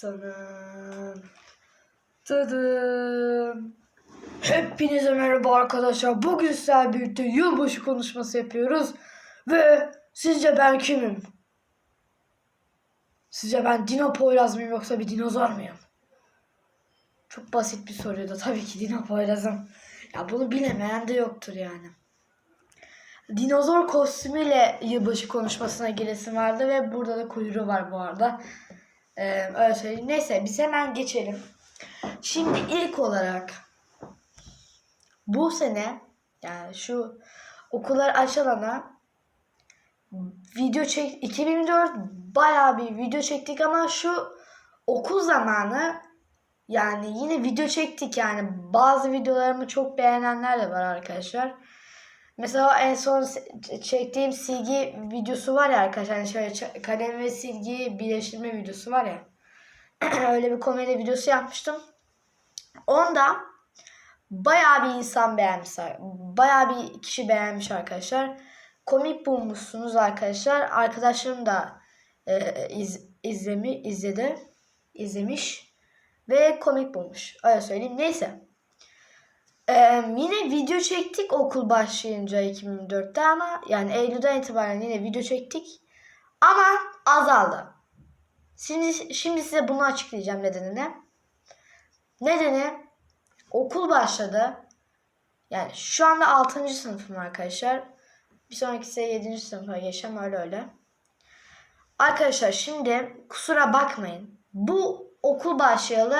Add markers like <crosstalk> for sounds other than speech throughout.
Tadın. Tadın. Hepinize merhaba arkadaşlar. Bugün sizlerle birlikte yılbaşı konuşması yapıyoruz. Ve sizce ben kimim? Sizce ben Dino Poyraz mıyım yoksa bir dinozor muyum? Çok basit bir soruydu. Tabii ki Dino Poyraz'ım. Ya bunu bilemeyen de yoktur yani. Dinozor kostümüyle yılbaşı konuşmasına giresim vardı ve burada da kuyruğu var bu arada. Ee, öyle söyleyeyim. Neyse biz hemen geçelim. Şimdi ilk olarak bu sene yani şu okullar açılana video çek 2004 bayağı bir video çektik ama şu okul zamanı yani yine video çektik yani bazı videolarımı çok beğenenler de var arkadaşlar. Mesela en son çektiğim silgi videosu var ya arkadaşlar. Hani şöyle kalem ve silgi birleştirme videosu var ya. <clears throat> Öyle bir komedi videosu yapmıştım. Onda bayağı bir insan beğenmiş. Bayağı bir kişi beğenmiş arkadaşlar. Komik bulmuşsunuz arkadaşlar. Arkadaşlarım da e, iz, izlemi, izledi. izlemiş. Ve komik bulmuş. Öyle söyleyeyim. Neyse. Ee, yine video çektik okul başlayınca 2004'te ama yani Eylül'den itibaren yine video çektik. Ama azaldı. Şimdi, şimdi size bunu açıklayacağım nedenini. Nedeni okul başladı. Yani şu anda 6. sınıfım arkadaşlar. Bir sonraki ise 7. sınıfa geçeceğim öyle öyle. Arkadaşlar şimdi kusura bakmayın. Bu okul başlayalı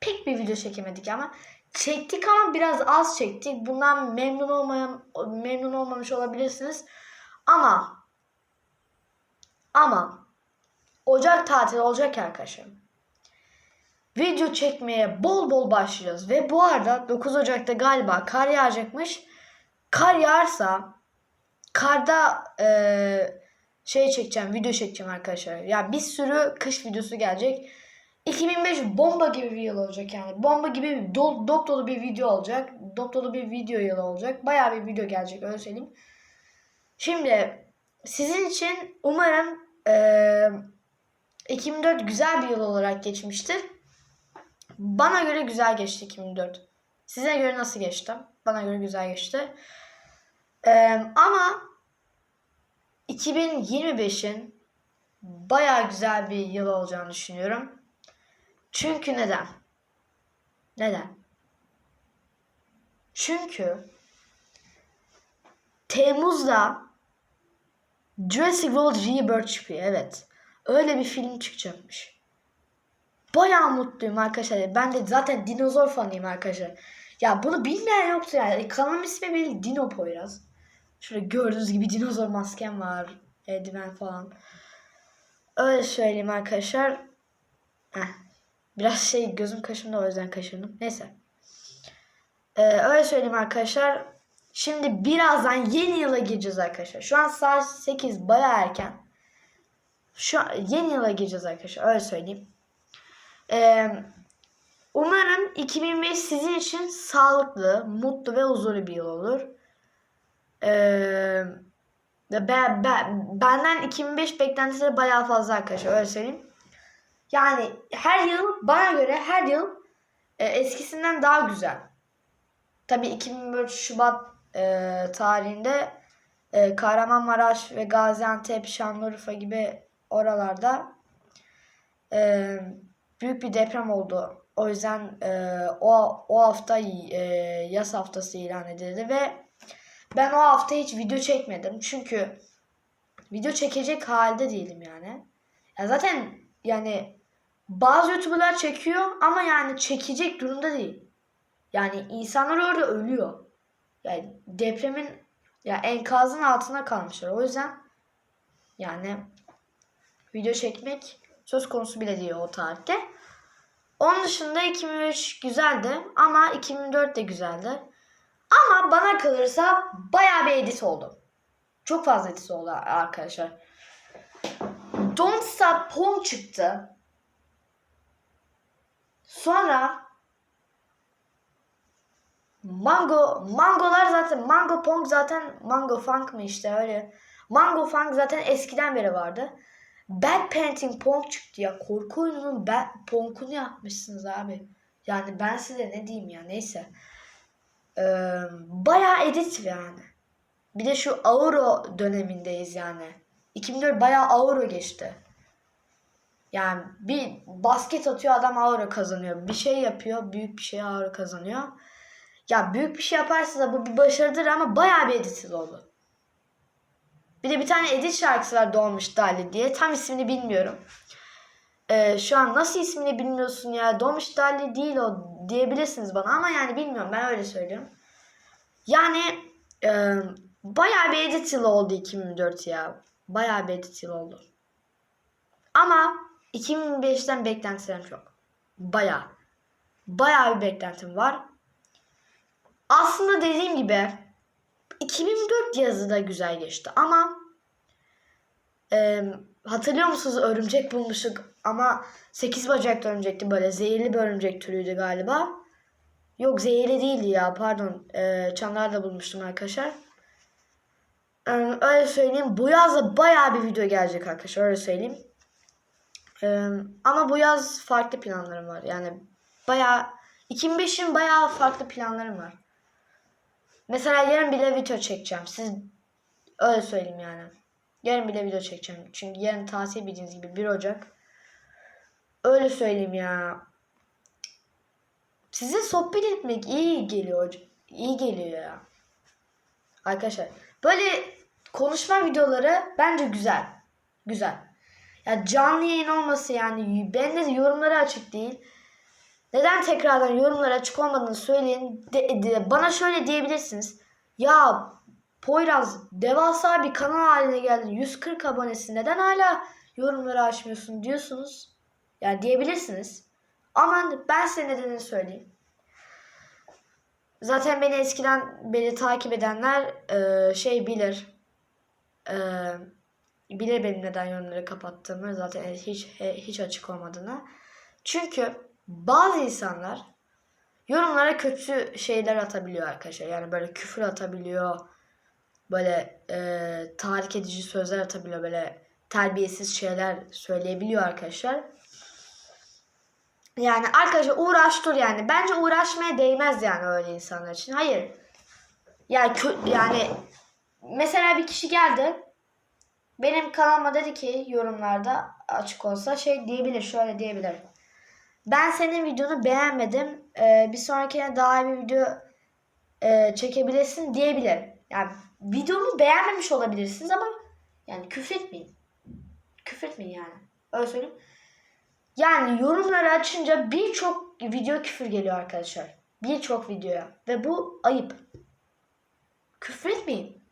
pek bir video çekemedik ama çektik ama biraz az çektik. Bundan memnun olmayan memnun olmamış olabilirsiniz. Ama ama Ocak tatili olacak arkadaşlar. Video çekmeye bol bol başlayacağız. Ve bu arada 9 Ocak'ta galiba kar yağacakmış. Kar yağarsa karda eee, şey çekeceğim, video çekeceğim arkadaşlar. Ya bir sürü kış videosu gelecek. 2005 bomba gibi bir yıl olacak yani. Bomba gibi bir dol, dop dolu bir video olacak. Dop dolu bir video yılı olacak. Bayağı bir video gelecek öyle söyleyeyim. Şimdi sizin için umarım eee 2004 güzel bir yıl olarak geçmiştir. Bana göre güzel geçti 2004. Size göre nasıl geçti? Bana göre güzel geçti. Eee, ama 2025'in bayağı güzel bir yıl olacağını düşünüyorum. Çünkü neden? Neden? Çünkü Temmuz'da Jurassic World Rebirth çıkıyor. Evet. Öyle bir film çıkacakmış. Bayağı mutluyum arkadaşlar. Ben de zaten dinozor fanıyım arkadaşlar. Ya bunu bilmeyen yoktu yani. Kanalım ismi belli Dino Poyraz. Şöyle gördüğünüz gibi dinozor maskem var. Eldiven falan. Öyle söyleyeyim arkadaşlar. Heh. Biraz şey gözüm kaşındı o yüzden kaşındım. Neyse. Ee, öyle söyleyeyim arkadaşlar. Şimdi birazdan yeni yıla gireceğiz arkadaşlar. Şu an saat 8 baya erken. Şu an yeni yıla gireceğiz arkadaşlar. Öyle söyleyeyim. Ee, umarım 2005 sizin için sağlıklı, mutlu ve huzurlu bir yıl olur. Ee, ben, ben, benden 2005 beklentileri bayağı fazla arkadaşlar. Öyle söyleyeyim. Yani her yıl bana göre her yıl e, eskisinden daha güzel. Tabii 2004 Şubat e, tarihinde e, Kahramanmaraş ve Gaziantep, Şanlıurfa gibi oralarda e, büyük bir deprem oldu. O yüzden e, o o hafta e, yaz haftası ilan edildi ve ben o hafta hiç video çekmedim. Çünkü video çekecek halde değilim yani. Ya zaten yani bazı YouTuber'lar çekiyor ama yani çekecek durumda değil. Yani insanlar orada ölüyor. Yani depremin ya enkazın altına kalmışlar. O yüzden yani video çekmek söz konusu bile değil o tarihte. Onun dışında 2003 güzeldi ama 2004 de güzeldi. Ama bana kalırsa bayağı bir edit oldu. Çok fazla edit oldu arkadaşlar. Don't Stop Pong çıktı. Sonra Mango, Mangolar zaten Mango Pong zaten Mango Funk mı işte öyle. Mango Funk zaten eskiden beri vardı. Bad Parenting Pong çıktı ya. Korku oyununun bad, Pong'unu yapmışsınız abi. Yani ben size ne diyeyim ya neyse. Ee, bayağı edit yani. Bir de şu Auro dönemindeyiz yani. 2004 bayağı Auro geçti. Yani bir basket atıyor adam Auro kazanıyor. Bir şey yapıyor büyük bir şey Auro kazanıyor. Ya büyük bir şey yaparsa da bu bir başarıdır ama bayağı bir editsiz oldu. Bir de bir tane edit şarkısı var Doğmuş Dali diye. Tam ismini bilmiyorum. Ee, şu an nasıl ismini bilmiyorsun ya? Doğmuş Dali değil o diyebilirsiniz bana ama yani bilmiyorum ben öyle söylüyorum. Yani e, bayağı bir edit yılı oldu 2004 ya. Bayağı bir edit yılı oldu. Ama 2005'ten beklentilerim çok. Bayağı. Bayağı bir beklentim var. Aslında dediğim gibi 2004 yazı da güzel geçti ama e, hatırlıyor musunuz örümcek bulmuştuk ama 8 bacaklı örümcekti böyle zehirli bir örümcek türüydü galiba. Yok zehirli değildi ya pardon e, çanlarda bulmuştum arkadaşlar. E, öyle söyleyeyim bu yaz da bayağı bir video gelecek arkadaşlar öyle söyleyeyim. E, ama bu yaz farklı planlarım var yani bayağı 2005'in bayağı farklı planlarım var. Mesela yarın bile video çekeceğim. Siz öyle söyleyeyim yani. Yarın bile video çekeceğim. Çünkü yarın tatil bildiğiniz gibi 1 Ocak. Öyle söyleyeyim ya. Size sohbet etmek iyi geliyor. İyi geliyor ya. Arkadaşlar böyle konuşma videoları bence güzel. Güzel. Ya canlı yayın olması yani bende de yorumları açık değil. Neden tekrardan yorumlar açık olmadığını söyleyin. De, de, bana şöyle diyebilirsiniz. Ya Poyraz devasa bir kanal haline geldin. 140 abonesi neden hala yorumları açmıyorsun diyorsunuz. Yani diyebilirsiniz. Ama ben size nedenini söyleyeyim. Zaten beni eskiden beni takip edenler e, şey bilir. E, bilir benim neden yorumları kapattığımı. Zaten hiç hiç açık olmadığını. Çünkü bazı insanlar yorumlara kötü şeyler atabiliyor arkadaşlar. Yani böyle küfür atabiliyor. Böyle e, tahrik edici sözler atabiliyor. Böyle terbiyesiz şeyler söyleyebiliyor arkadaşlar. Yani arkadaşlar uğraş dur yani. Bence uğraşmaya değmez yani öyle insanlar için. Hayır. Yani yani mesela bir kişi geldi. Benim kanalıma dedi ki yorumlarda açık olsa şey diyebilir. Şöyle diyebilir. Ben senin videonu beğenmedim. Ee, bir sonrakine daha iyi bir video e, çekebilirsin diyebilir. Yani videomu beğenmemiş olabilirsiniz ama yani küfretmeyin. Küfretmeyin yani. Öyle söyleyeyim. Yani yorumları açınca birçok video küfür geliyor arkadaşlar. Birçok videoya. Ve bu ayıp. Küfretmeyin.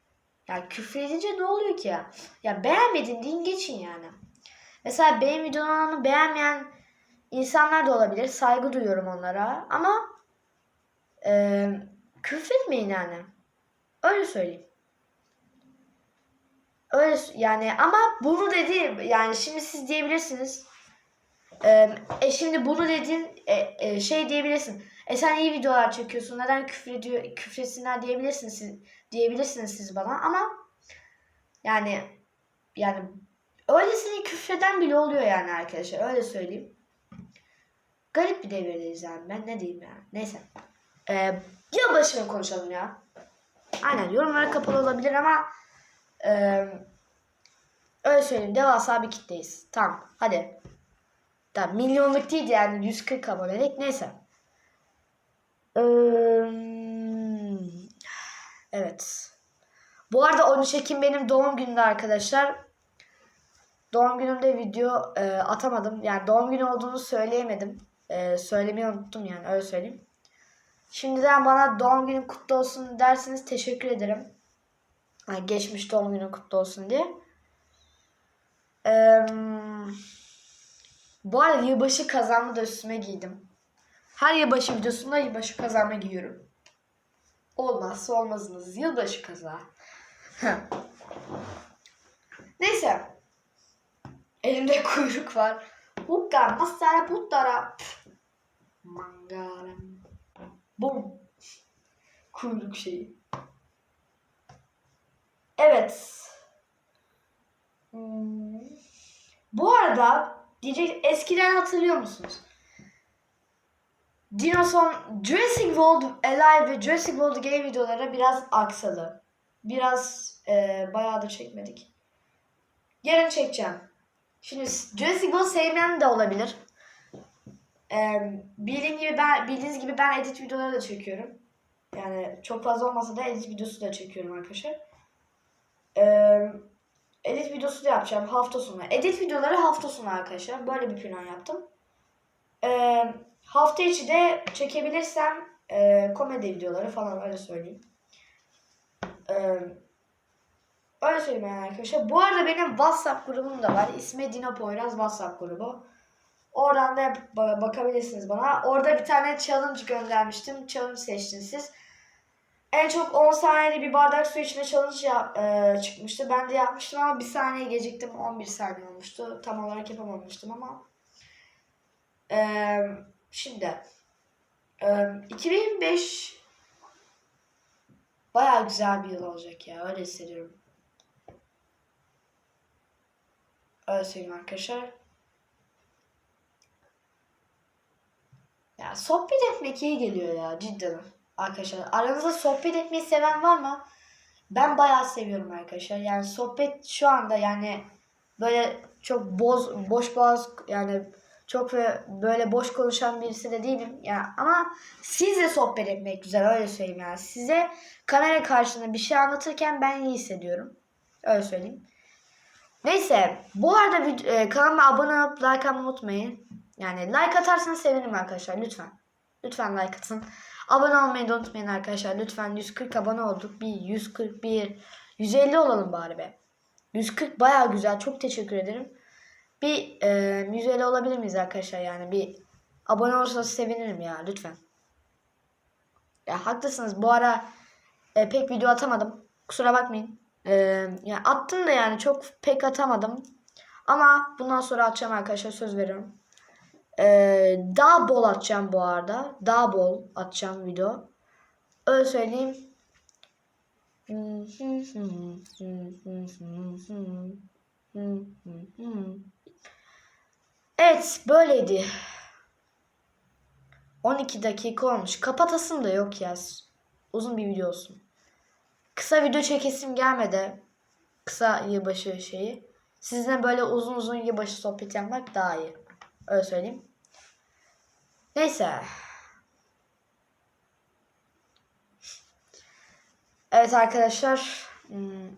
Ya küfür edince ne oluyor ki ya? Ya beğenmedin deyin geçin yani. Mesela benim videomu beğenmeyen insanlar da olabilir. Saygı duyuyorum onlara. Ama e, küfretmeyin yani. Öyle söyleyeyim. Öyle yani ama bunu dedi yani şimdi siz diyebilirsiniz. E, e şimdi bunu dedin e, e, şey diyebilirsin. E sen iyi videolar çekiyorsun. Neden küfür ediyor küfretsinler diyebilirsiniz siz diyebilirsiniz siz bana ama yani yani öylesine küfreden bile oluyor yani arkadaşlar. Öyle söyleyeyim. Garip bir devirdeyiz yani. Ben ne diyeyim yani. Neyse. Ee, yılbaşını konuşalım ya. Aynen yorumlara kapalı olabilir ama e, öyle söyleyeyim. Devasa bir kitleyiz. Tamam. Hadi. Tamam, milyonluk değil yani 140 abonelik. Neyse. Evet. Bu arada 13 Ekim benim doğum günümde arkadaşlar. Doğum günümde video e, atamadım. Yani doğum günü olduğunu söyleyemedim. E, söylemeyi unuttum yani öyle söyleyeyim. Şimdiden bana doğum günün kutlu olsun derseniz teşekkür ederim. Yani geçmiş doğum günün kutlu olsun diye. Ee, bu arada yılbaşı kazanma da üstüme giydim. Her yılbaşı videosunda yılbaşı kazanma giyiyorum. Olmazsa olmazınız yılbaşı kaza. Neyse. Elimde kuyruk var. Hukka masara puttara. Mangaram. Bum. Kuyruk şeyi. Evet. Hmm. arada diyecek eskiden hatırlıyor musunuz? Dinosaur Jurassic World Alive ve Jurassic World Game videoları biraz aksadı. Biraz e, bayağıdır çekmedik. Yarın çekeceğim. Şimdi Jurassic World sevmeyen de olabilir. E, bildiğin gibi ben bildiğiniz gibi ben edit videoları da çekiyorum. Yani çok fazla olmasa da edit videosu da çekiyorum arkadaşlar. Ee, edit videosu da yapacağım hafta sonu. Edit videoları hafta sonu arkadaşlar. Böyle bir plan yaptım. Ee, hafta içi de çekebilirsem e, komedi videoları falan öyle söyleyeyim. Ee, öyle söyleyeyim arkadaşlar. Bu arada benim WhatsApp grubum da var. İsmi Dino Poyraz WhatsApp grubu. Oradan da ba- bakabilirsiniz bana. Orada bir tane challenge göndermiştim. Challenge seçtiniz siz. En çok 10 saniyede bir bardak su içme challenge yap- e, çıkmıştı. Ben de yapmıştım ama bir saniye geciktim. 11 saniye olmuştu. Tam olarak yapamamıştım ama. E, şimdi. E, 2025 bayağı güzel bir yıl olacak ya. Öyle hissediyorum. Öyle söyleyeyim arkadaşlar. Ya sohbet etmek iyi geliyor ya cidden. Arkadaşlar aranızda sohbet etmeyi seven var mı? Ben bayağı seviyorum arkadaşlar. Yani sohbet şu anda yani böyle çok boz boş boğaz yani çok böyle boş konuşan birisi de değilim. Ya ama sizle sohbet etmek güzel öyle söyleyeyim yani. Size kamera karşısında bir şey anlatırken ben iyi hissediyorum. Öyle söyleyeyim. Neyse bu arada e, kanalıma abone olup like atmayı unutmayın. Yani like atarsanız sevinirim arkadaşlar lütfen. Lütfen like atın. Abone olmayı da unutmayın arkadaşlar. Lütfen 140 abone olduk. Bir 141, 150 olalım bari be. 140 baya güzel. Çok teşekkür ederim. Bir e, 150 olabilir miyiz arkadaşlar? Yani bir abone olursanız sevinirim ya lütfen. Ya haklısınız. Bu ara e, pek video atamadım. Kusura bakmayın. E, ya attım da yani çok pek atamadım. Ama bundan sonra atacağım arkadaşlar söz veriyorum. Ee, daha bol atacağım bu arada. Daha bol atacağım video. Öyle söyleyeyim. Evet böyleydi. 12 dakika olmuş. Kapatasım da yok ya. Uzun bir video olsun. Kısa video çekesim gelmedi. Kısa yılbaşı şeyi. Sizinle böyle uzun uzun yılbaşı sohbet yapmak daha iyi. Öyle söyleyeyim. Neyse. Evet arkadaşlar. hmm,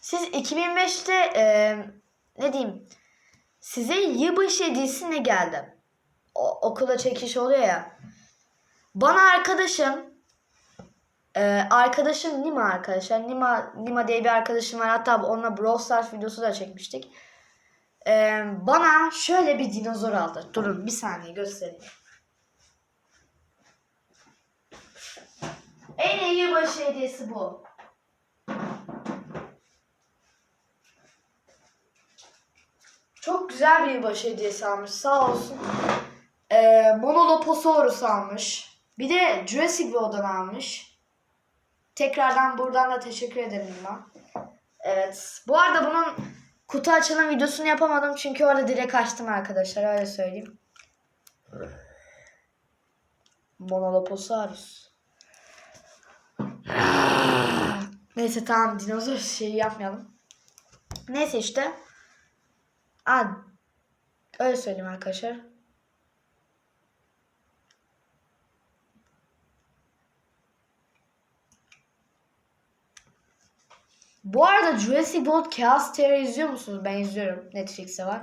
Siz 2005'te e, ne diyeyim? Size yılbaşı hediyesi ne geldi? O, okula çekiş oluyor ya. Bana arkadaşım e, arkadaşım Nima arkadaşlar. Nima, Nima diye bir arkadaşım var. Hatta onunla Brawl Stars videosu da çekmiştik. Ee, bana şöyle bir dinozor aldı. Durun bir saniye göstereyim. En iyi yılbaşı hediyesi bu. Çok güzel bir yılbaşı hediyesi almış. Sağ olsun. Ee, Monoloposaurus almış. Bir de Jurassic World'dan almış. Tekrardan buradan da teşekkür ederim ben. Evet. Bu arada bunun kutu açılım videosunu yapamadım çünkü orada direkt açtım arkadaşlar öyle söyleyeyim. Monoloposaurus. Neyse tamam dinozor şeyi yapmayalım. Neyse işte. Aa, öyle söyleyeyim arkadaşlar. Bu arada Jurassic World Chaos Theory izliyor musunuz? Ben izliyorum. Netflix'te var.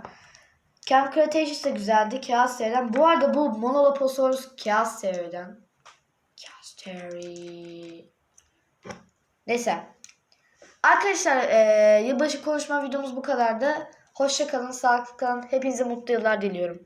Camp Cretaceous da güzeldi. Chaos Theory'den. Bu arada bu Monoloposaurus Chaos Theory'den. Chaos Theory. Neyse. Arkadaşlar e, yılbaşı konuşma videomuz bu kadardı. Hoşça kalın, sağlıklı kalın. Hepinize mutlu yıllar diliyorum.